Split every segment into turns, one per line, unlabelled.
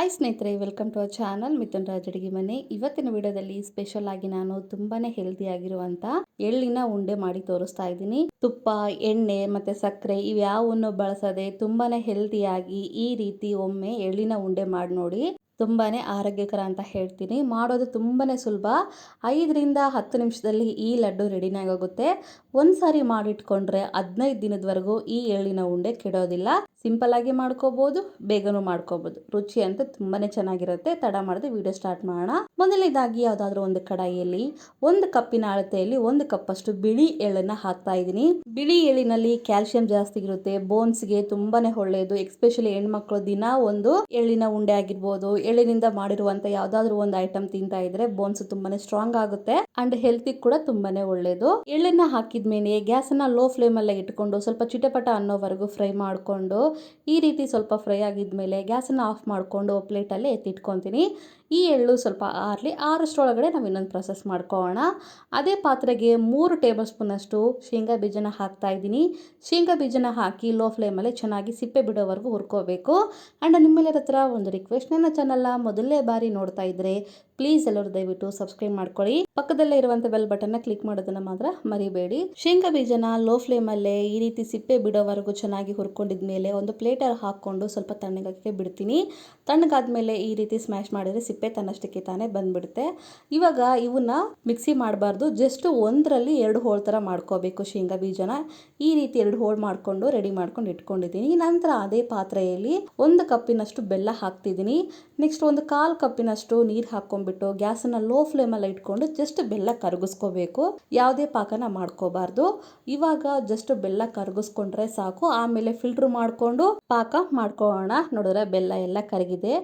Hi ಸ್ನೇಹಿತರೆ, welcome to our channel Mithun Raj ಅಡಿಗೆ ಮನೆ. ಇವತ್ತಿನ ವಿಡಿಯೋದಲ್ಲಿ ಸ್ಪೆಷಲ್ ಆಗಿ ನಾನು ತುಂಬಾನೇ ಹೆಲ್ದಿ ಆಗಿರುವಂತ ಎಳ್ಳಿನ ಉಂಡೆ ಮಾಡಿ ತೋರಿಸ್ತಾ ಇದ್ದೀನಿ. ತುಪ್ಪ, ಎಣ್ಣೆ ಮತ್ತೆ ಸಕ್ಕರೆ ಇವ್ಯಾವನ್ನು ಬಳಸದೆ ತುಂಬಾನೇ ಹೆಲ್ದಿಯಾಗಿ ಈ ರೀತಿ ಒಮ್ಮೆ ಎಳ್ಳಿನ ಉಂಡೆ ಮಾಡಿ ನೋಡಿ. ತುಂಬಾನೇ ಆರೋಗ್ಯಕರ ಅಂತ ಹೇಳ್ತೀನಿ. ಮಾಡೋದು ತುಂಬಾನೇ ಸುಲಭ. ಐದರಿಂದ ಹತ್ತು ನಿಮಿಷದಲ್ಲಿ ಈ ಲಡ್ಡು ರೆಡಿನಾಗಿ ಹೋಗುತ್ತೆ ಒಂದು ಸಾರಿ ಮಾಡಿಟ್ಕೊಂಡ್ರೆ ಹದಿನೈದು ದಿನದವರೆಗೂ ಈ ಎಳ್ಳಿನ ಉಂಡೆ ಕೆಡೋದಿಲ್ಲ. ಸಿಂಪಲ್ ಆಗಿ ಮಾಡ್ಕೋಬಹುದು ಬೇಗನೂ ಮಾಡ್ಕೋಬಹುದು ರುಚಿ ಅಂತ ತುಂಬಾನೇ ಚೆನ್ನಾಗಿರುತ್ತೆ. ತಡ ಮಾಡದೆ ವಿಡಿಯೋ ಸ್ಟಾರ್ಟ್ ಮಾಡೋಣ. ಮೊದಲನೇದಾಗಿ ಯಾವ್ದಾದ್ರು ಒಂದು ಕಡಾಯಿಯಲ್ಲಿ ಒಂದು ಕಪ್ಪಿನ ಅಳತೆಯಲ್ಲಿ ಒಂದು ಕಪ್ ಅಷ್ಟು ಬಿಳಿ ಎಳ್ಳನ್ನ ಹಾಕ್ತಾ ಇದ್ದೀನಿ. ಬಿಳಿ ಎಳ್ಳಿನಲ್ಲಿ ಕ್ಯಾಲ್ಸಿಯಂ ಜಾಸ್ತಿ ಇರುತ್ತೆ. ಬೋನ್ಸ್ಗೆ ತುಂಬಾನೇ ಒಳ್ಳೆಯದು ಎಕ್ಸ್ಪೆಷಲಿ ಹೆಣ್ಮಕ್ಳು ದಿನ ಒಂದು ಎಳ್ಳಿನ ಉಂಡೆ ಆಗಿರ್ಬೋದು ಎಳ್ಳಿನಿಂದ ಮಾಡಿರುವಂತ ಯಾವ್ದಾದ್ರು ಒಂದು ಐಟಮ್ ತಿಂತಾ ಇದ್ರೆ ಬೋನ್ಸ್ ತುಂಬಾನೇ ಸ್ಟ್ರಾಂಗ್ ಆಗುತ್ತೆ ಅಂಡ್ ಹೆಲ್ತ್ ಕೂಡ ತುಂಬಾನೇ ಒಳ್ಳೇದು. ಎಳ್ಳನ್ನ ಹಾಕಿದ್ಮೇಲೆ ಗ್ಯಾಸ್ ಅನ್ನ ಲೋ ಫ್ಲೇಮ್ ಅಲ್ಲೇ ಇಟ್ಕೊಂಡು ಸ್ವಲ್ಪ ಚಿಟಪಟ ಅನ್ನೋವರೆಗೂ ಫ್ರೈ ಮಾಡ್ಕೊಂಡು ಈ ರೀತಿ ಸ್ವಲ್ಪ ಫ್ರೈ ಆಗಿದ್ಮೇಲೆ ಗ್ಯಾಸನ್ನು ಆಫ್ ಮಾಡಿಕೊಂಡು ಪ್ಲೇಟಲ್ಲಿ ಎತ್ತಿಟ್ಕೊತೀನಿ. ಈ ಎಳ್ಳು ಸ್ವಲ್ಪ ಆರಲಿ ಆರಷ್ಟರೊಳಗಡೆ ನಾವು ಇನ್ನೊಂದು ಪ್ರೊಸೆಸ್ ಮಾಡ್ಕೋಣ ಅದೇ ಪಾತ್ರೆಗೆ ಮೂರು ಟೇಬಲ್ ಸ್ಪೂನಷ್ಟು ಶೇಂಗಾ ಬೀಜನ ಹಾಕ್ತಾ ಇದ್ದೀನಿ. ಶೇಂಗಾ ಬೀಜನ ಹಾಕಿ ಲೋ ಫ್ಲೇಮಲ್ಲಿ ಚೆನ್ನಾಗಿ ಸಿಪ್ಪೆ ಬಿಡೋವರೆಗೂ ಹುರ್ಕೋಬೇಕು. ಆ್ಯಂಡ್ ನಿಮ್ಮೆಲ್ಲರ ಹತ್ರ ಒಂದು ರಿಕ್ವೆಸ್ಟ್ ನನ್ನ ಚಾನಲ್ನ ಮೊದಲನೇ ಬಾರಿ ನೋಡ್ತಾ ಇದ್ದರೆ ಪ್ಲೀಸ್ ಎಲ್ಲರೂ ದಯವಿಟ್ಟು ಸಬ್ಸ್ಕ್ರೈಬ್ ಮಾಡ್ಕೊಳ್ಳಿ. ಪಕ್ಕದಲ್ಲೇ ಇರುವಂತ ಬೆಲ್ ಬಟನ್ ಕ್ಲಿಕ್ ಮಾಡೋದನ್ನ ಮಾತ್ರ ಮರಿಬೇಡಿ. ಶೇಂಗಾ ಬೀಜನ ಲೋ ಫ್ಲೇಮಲ್ಲೇ ಈ ರೀತಿ ಸಿಪ್ಪೆ ಬಿಡೋವರೆಗೂ ಚೆನ್ನಾಗಿ ಹುರ್ಕೊಂಡಿದ್ಮೇಲೆ ಒಂದು ಪ್ಲೇಟಲ್ಲಿ ಹಾಕೊಂಡು ಸ್ವಲ್ಪ ತಣ್ಣಗಾಗಕ್ಕೆ ಬಿಡ್ತೀನಿ. ತಣ್ಣಗಾದ್ಮೇಲೆ ಈ ರೀತಿ ಸ್ಮ್ಯಾಶ್ ಮಾಡಿದ್ರೆ ಸಿಪ್ಪೆ ತನ್ನಷ್ಟಕ್ಕೆ ತಾನೇ ಬಂದ್ಬಿಡುತ್ತೆ. ಇವಾಗ ಇವನ್ನ ಮಿಕ್ಸಿ ಮಾಡಬಾರ್ದು. ಜಸ್ಟ್ ಒಂದರಲ್ಲಿ ಎರಡು ಹೋಳ್ ಥರ ಮಾಡ್ಕೋಬೇಕು ಶೇಂಗಾ ಬೀಜನ. ಈ ರೀತಿ ಎರಡು ಹೋಳ್ ಮಾಡಿಕೊಂಡು ರೆಡಿ ಮಾಡ್ಕೊಂಡು ಇಟ್ಕೊಂಡಿದ್ದೀನಿ. ನಂತರ ಅದೇ ಪಾತ್ರೆಯಲ್ಲಿ ಒಂದು ಕಪ್ಪಿನಷ್ಟು ಬೆಲ್ಲ ಹಾಕ್ತಿದ್ದೀನಿ. ನೆಕ್ಸ್ಟ್ ಒಂದು ಕಾಲು ಕಪ್ಪಿನಷ್ಟು ನೀರು ಹಾಕ್ಕೊಂಡ್ಬಿಟ್ಟು ಗ್ಯಾಸನ್ನು ಲೋ ಫ್ಲೇಮಲ್ಲಿ ಇಟ್ಕೊಂಡು ಜಸ್ಟ್ ಬೆಲ್ಲ ಕರಗಿಸ್ಕೋಬೇಕು. ಯಾವುದೇ ಪಾಕನ ಮಾಡ್ಕೋಬಾರ್ದು. ಇವಾಗ ಜಸ್ಟ್ ಬೆಲ್ಲ ಕರಗಿಸ್ಕೊಂಡ್ರೆ ಸಾಕು. ಆಮೇಲೆ ಫಿಲ್ಟರ್ ಮಾಡಿಕೊಂಡು ಪಾಕ ಮಾಡ್ಕೊಳ್ಳೋಣ. ನೋಡಿದ್ರೆ ಬೆಲ್ಲ ಎಲ್ಲ ಕರಗಿದೆ.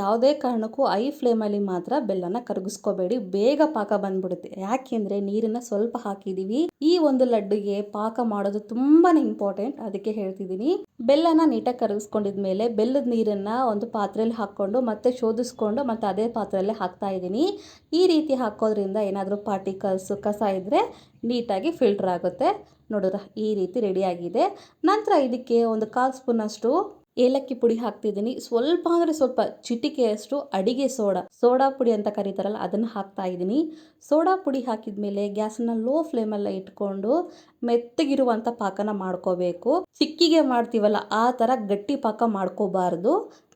ಯಾವುದೇ ಕಾರಣಕ್ಕೂ ಐ ಫ್ಲೇಮಲ್ಲಿ ಮಾತ್ರ ಬೆಲ್ಲನ ಕರಗಿಸ್ಕೋಬೇಡಿ. ಬೇಗ ಪಾಕ ಬಂದ್ಬಿಡುತ್ತೆ. ಯಾಕೆಂದ್ರೆ ನೀರನ್ನ ಸ್ವಲ್ಪ ಹಾಕಿದೀವಿ. ಈ ಒಂದು ಲಡ್ಡುಗೆ ಪಾಕ ಮಾಡೋದು ತುಂಬಾನೇ ಇಂಪಾರ್ಟೆಂಟ್ ಅದಕ್ಕೆ ಹೇಳ್ತಿದ್ದೀನಿ. ಬೆಲ್ಲನ ನೀಟಾಗಿ ಕರಗಿಸ್ಕೊಂಡಿದ್ಮೇಲೆ ಬೆಲ್ಲದ ನೀರನ್ನ ಒಂದು ಪಾತ್ರೆಯಲ್ಲಿ ಹಾಕೊಂಡು ಮತ್ತೆ ಶೋಧಿಸ್ಕೊಂಡು ಮತ್ತೆ ಅದೇ ಪಾತ್ರೆಯಲ್ಲಿ ಹಾಕ್ತಾ ಇದ್ದೀನಿ. ಈ ರೀತಿ ಹಾಕೋದ್ರಿಂದ ಏನಾದರೂ ಪಾರ್ಟಿಕಲ್ಸ್ ಕಸ ಇದ್ದರೆ ನೀಟಾಗಿ ಫಿಲ್ಟರ್ ಆಗುತ್ತೆ. ನೋಡಿದ್ರ, ಈ ರೀತಿ ರೆಡಿಯಾಗಿದೆ ನಂತರ ಇದಕ್ಕೆ ಒಂದು ಕಾಲು ಸ್ಪೂನಷ್ಟು ಏಲಕ್ಕಿ ಪುಡಿ ಹಾಕ್ತಿದ್ದೀನಿ. ಸ್ವಲ್ಪ ಅಂದರೆ ಸ್ವಲ್ಪ ಚಿಟಿಕೆಯಷ್ಟು ಅಡಿಗೆ ಸೋಡಾ ಸೋಡಾ ಪುಡಿ ಅಂತ ಕರೀತಾರಲ್ಲ, ಅದನ್ನು ಹಾಕ್ತಾ ಇದ್ದೀನಿ. ಸೋಡಾ ಪುಡಿ ಹಾಕಿದ್ಮೇಲೆ ಗ್ಯಾಸನ್ನ ಲೋ ಫ್ಲೇಮಲ್ಲೇ ಇಟ್ಕೊಂಡು ಮೆತ್ತಗಿರುವಂಥ ಪಾಕನ ಮಾಡ್ಕೋಬೇಕು. ಚಿಕ್ಕಿಗೆ ಮಾಡ್ತೀವಲ್ಲ, ಆ ಥರ ಗಟ್ಟಿ ಪಾಕ ಮಾಡ್ಕೋಬಾರ್ದು.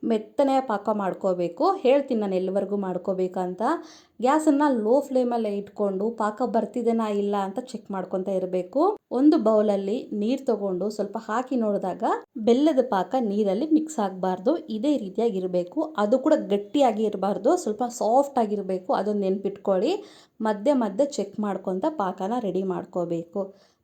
ಮೆತ್ತನೆಯ ಪಾಕ ಮಾಡ್ಕೋಬೇಕು, ಹೇಳ್ತೀನಿ ನಾನು ಎಲ್ಲಿವರೆಗೂ ಮಾಡ್ಕೋಬೇಕಂತ. ಗ್ಯಾಸನ್ನು ಲೋ ಫ್ಲೇಮಲ್ಲೇ ಇಟ್ಕೊಂಡು ಪಾಕ ಬರ್ತಿದೆನಾ ಇಲ್ಲ ಅಂತ ಚೆಕ್ ಮಾಡ್ಕೊತಾ ಇರಬೇಕು. ಒಂದು ಬೌಲಲ್ಲಿ ನೀರು ತಗೊಂಡು ಸ್ವಲ್ಪ ಹಾಕಿ ನೋಡಿದಾಗ ಬೆಲ್ಲದ ಪಾಕ ನೀರಲ್ಲಿ ಮಿಕ್ಸ್ ಆಗಬಾರ್ದು, ಇದೇ ರೀತಿಯಾಗಿ ಇರಬೇಕು ಅದು ಕೂಡ ಗಟ್ಟಿಯಾಗಿ ಇರಬಾರ್ದು, ಸ್ವಲ್ಪ ಸಾಫ್ಟ್ ಆಗಿರಬೇಕು, ಅದೊಂದು ನೆನ್ಪಿಟ್ಕೊಳ್ಳಿ. ಮಧ್ಯೆ ಮಧ್ಯೆ ಚೆಕ್ ಮಾಡ್ಕೊತ ಪಾಕನ ರೆಡಿ ಮಾಡ್ಕೋಬೇಕು.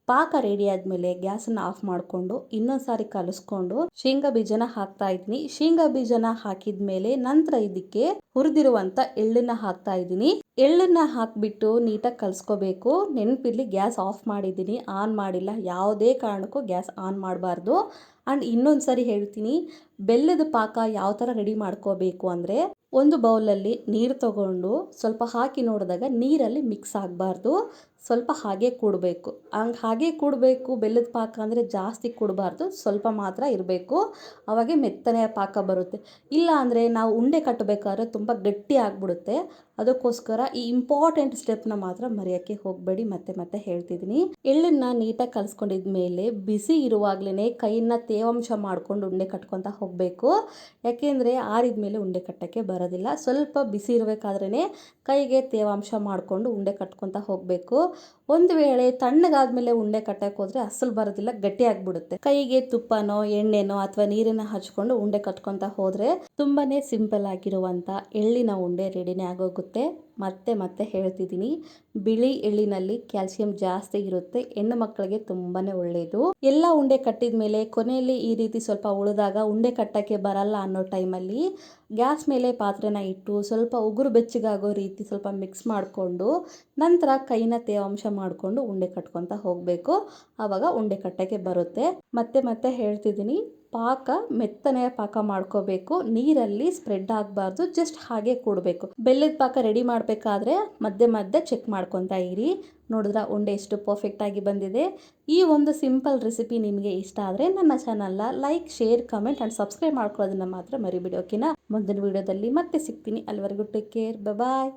ಪಾಕ ರೆಡಿ ಆದಮೇಲೆ ಗ್ಯಾಸನ್ನು ಆಫ್ ಮಾಡಿಕೊಂಡು ಇನ್ನೊಂದು ಸಾರಿ ಕಲಿಸ್ಕೊಂಡು ಶೇಂಗಾ ಬೀಜನ ಹಾಕ್ತಾ ಇದ್ದೀನಿ. ಶೇಂಗಾ ಬೀಜನ ಹಾಕಿದ ಮೇಲೆ ನಂತರ ಇದಕ್ಕೆ ಹುರಿದಿರುವಂತ ಎಳ್ಳನ್ನ ಹಾಕ್ತಾ ಇದ್ದೀನಿ. ಎಳ್ಳನ್ನ ಹಾಕ್ಬಿಟ್ಟು ನೀಟಾಗಿ ಕಲಿಸ್ಕೋಬೇಕು. ನೆನಪಿರ್ಲಿ ಗ್ಯಾಸ್ ಆಫ್ ಮಾಡಿದ್ದೀನಿ. ಆನ್ ಮಾಡಿಲ್ಲ. ಯಾವುದೇ ಕಾರಣಕ್ಕೂ ಗ್ಯಾಸ್ ಆನ್ ಮಾಡಬಾರ್ದು. ಆ್ಯಂಡ್ ಇನ್ನೊಂದು ಸಾರಿ ಹೇಳ್ತೀನಿ, ಬೆಲ್ಲದ ಪಾಕ ಯಾವ ಥರ ರೆಡಿ ಮಾಡ್ಕೋಬೇಕು ಅಂದರೆ ಒಂದು ಬೌಲಲ್ಲಿ ನೀರು ತಗೊಂಡು ಸ್ವಲ್ಪ ಹಾಕಿ ನೋಡಿದಾಗ ನೀರಲ್ಲಿ ಮಿಕ್ಸ್ ಆಗಬಾರ್ದು. ಸ್ವಲ್ಪ ಹಾಗೆ ಕೂಡಬೇಕು. ಹಂಗೆ ಹಾಗೆ ಕೂಡಬೇಕು, ಬೆಲ್ಲದ ಪಾಕ ಅಂದರೆ ಜಾಸ್ತಿ ಕೂಡಬಾರ್ದು, ಸ್ವಲ್ಪ ಮಾತ್ರ ಇರಬೇಕು. ಆವಾಗೆ ಮೆತ್ತನೆಯ ಪಾಕ ಬರುತ್ತೆ. ಇಲ್ಲ ಅಂದರೆ ನಾವು ಉಂಡೆ ಕಟ್ಟಬೇಕಾದ್ರೆ ತುಂಬ ಗಟ್ಟಿ ಆಗಿಬಿಡುತ್ತೆ. ಅದಕ್ಕೋಸ್ಕರ ಈ ಇಂಪಾರ್ಟೆಂಟ್ ಸ್ಟೆಪ್ನ ಮಾತ್ರ ಮರೆಯೋಕ್ಕೆ ಹೋಗಬೇಡಿ. ಮತ್ತೆ ಮತ್ತೆ ಹೇಳ್ತಿದ್ದೀನಿ. ಎಳ್ಳನ್ನ ನೀಟಾಗಿ ಕಲಿಸ್ಕೊಂಡಿದ್ಮೇಲೆ ಬಿಸಿ ಇರುವಾಗಲೇ ಕೈಯನ್ನ ತೇವಾಂಶ ಮಾಡ್ಕೊಂಡು ಉಂಡೆ ಕಟ್ಕೊತಾ ಹೋಗಬೇಕು. ಯಾಕೆಂದರೆ ಆರಿದ ಮೇಲೆ ಉಂಡೆ ಕಟ್ಟೋಕ್ಕೆ ಬರೋದಿಲ್ಲ. ಸ್ವಲ್ಪ ಬಿಸಿ ಇರಬೇಕಾದ್ರೇ ಕೈಗೆ ತೇವಾಂಶ ಮಾಡಿಕೊಂಡು ಉಂಡೆ ಕಟ್ಕೊತಾ ಹೋಗಬೇಕು. ಒಂದು ವೇಳೆ ತಣ್ಣಗಾದ್ಮೇಲೆ ಉಂಡೆ ಕಟ್ಟಕ್ಕೆ ಹೋದ್ರೆ ಅಸಲು ಬರೋದಿಲ್ಲ, ಗಟ್ಟಿ ಆಗ್ಬಿಡುತ್ತೆ. ಕೈಗೆ ತುಪ್ಪನೋ, ಎಣ್ಣೆನೋ ಅಥವಾ ನೀರನ್ನ ಹಚ್ಕೊಂಡು ಉಂಡೆ ಕಟ್ಕೊತಾ ಹೋದ್ರೆ ತುಂಬಾನೇ ಸಿಂಪಲ್ ಆಗಿರುವಂತ ಎಳ್ಳಿನ ಉಂಡೆ ರೆಡಿನೇ ಆಗೋಗುತ್ತೆ. ಮತ್ತೆ ಮತ್ತೆ ಹೇಳ್ತಿದ್ದೀನಿ. ಬಿಳಿ ಎಳ್ಳಿನಲ್ಲಿ ಕ್ಯಾಲ್ಸಿಯಂ ಜಾಸ್ತಿ ಇರುತ್ತೆ. ಹೆಣ್ಣು ಮಕ್ಕಳಿಗೆ ತುಂಬಾನೇ ಒಳ್ಳೆಯದು ಎಲ್ಲ ಉಂಡೆ ಕಟ್ಟಿದ ಮೇಲೆ ಕೊನೆಯಲ್ಲಿ ಈ ರೀತಿ ಸ್ವಲ್ಪ ಉಳಿದಾಗ ಉಂಡೆ ಕಟ್ಟಕ್ಕೆ ಬರಲ್ಲ ಅನ್ನೋ ಟೈಮಲ್ಲಿ ಗ್ಯಾಸ್ ಮೇಲೆ ಪಾತ್ರೆನ ಇಟ್ಟು ಸ್ವಲ್ಪ ಉಗುರು ಬೆಚ್ಚಗಾಗೋ ರೀತಿ ಸ್ವಲ್ಪ ಮಿಕ್ಸ್ ಮಾಡಿಕೊಂಡು ನಂತರ ಕೈನ ತೇವಾಂಶ ಮಾಡಿಕೊಂಡು ಉಂಡೆ ಕಟ್ಕೊತ ಹೋಗಬೇಕು. ಆವಾಗ ಉಂಡೆ ಕಟ್ಟಕ್ಕೆ ಬರುತ್ತೆ. ಮತ್ತೆ ಮತ್ತೆ ಹೇಳ್ತಿದ್ದೀನಿ. ಪಾಕ ಮೆತ್ತನೆಯ ಪಾಕ ಮಾಡ್ಕೋಬೇಕು. ನೀರಲ್ಲಿ ಸ್ಪ್ರೆಡ್ ಆಗಬಾರ್ದು ಜಸ್ಟ್ ಹಾಗೆ ಕೂಡಬೇಕು. ಬೆಲ್ಲದ ಪಾಕ ರೆಡಿ ಮಾಡಬೇಕಾದ್ರೆ ಮಧ್ಯೆ ಮಧ್ಯೆ ಚೆಕ್ ಮಾಡ್ಕೊತಾ ಇರಿ. ನೋಡಿದ್ರ ಉಂಡೆ ಎಷ್ಟು ಪರ್ಫೆಕ್ಟ್ ಆಗಿ ಬಂದಿದೆ. ಈ ಒಂದು ಸಿಂಪಲ್ ರೆಸಿಪಿ ನಿಮಗೆ ಇಷ್ಟ ಆದರೆ ನನ್ನ ಚಾನಲ್ನ like share comment and subscribe ಮಾಡ್ಕೊಳ್ಳೋದನ್ನ ಮಾತ್ರ ಮರಿಬಿಡಿ ಮುಂದಿನ ವಿಡಿಯೋದಲ್ಲಿ ಮತ್ತೆ ಸಿಗ್ತೀನಿ. ಅಲ್ಲಿವರೆಗೂ ಟೇಕ್ ಕೇರ್ ಬಾಯ್